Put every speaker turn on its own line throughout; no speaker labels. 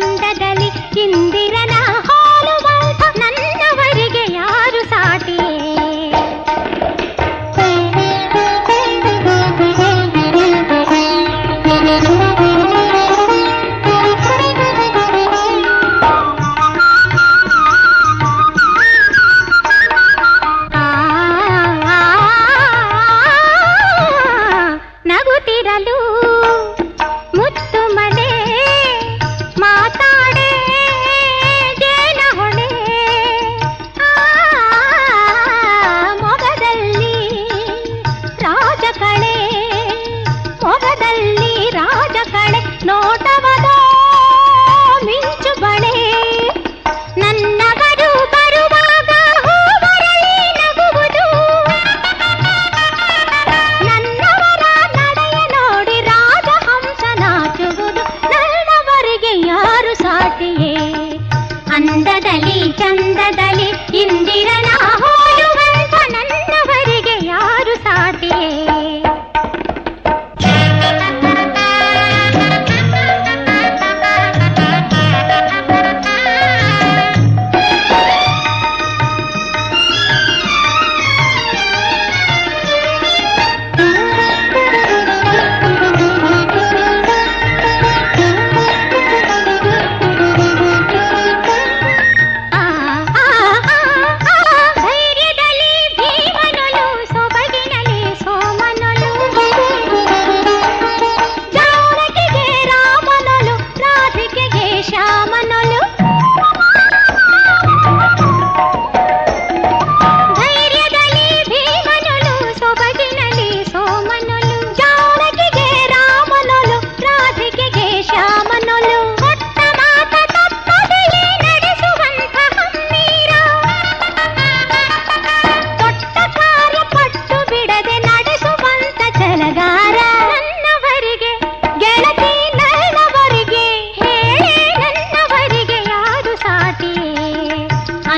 ಅಂದದಲ್ಲಿ ಚಂದದಲ್ಲಿ ಇಂದಿರನ ಚಂದದಲ್ಲಿ ಇಂದಿರನಾಹೋ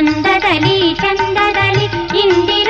ಚಂದದಲ್ಲಿ ಚಂದದಲ್ಲಿ ಇಂದಿ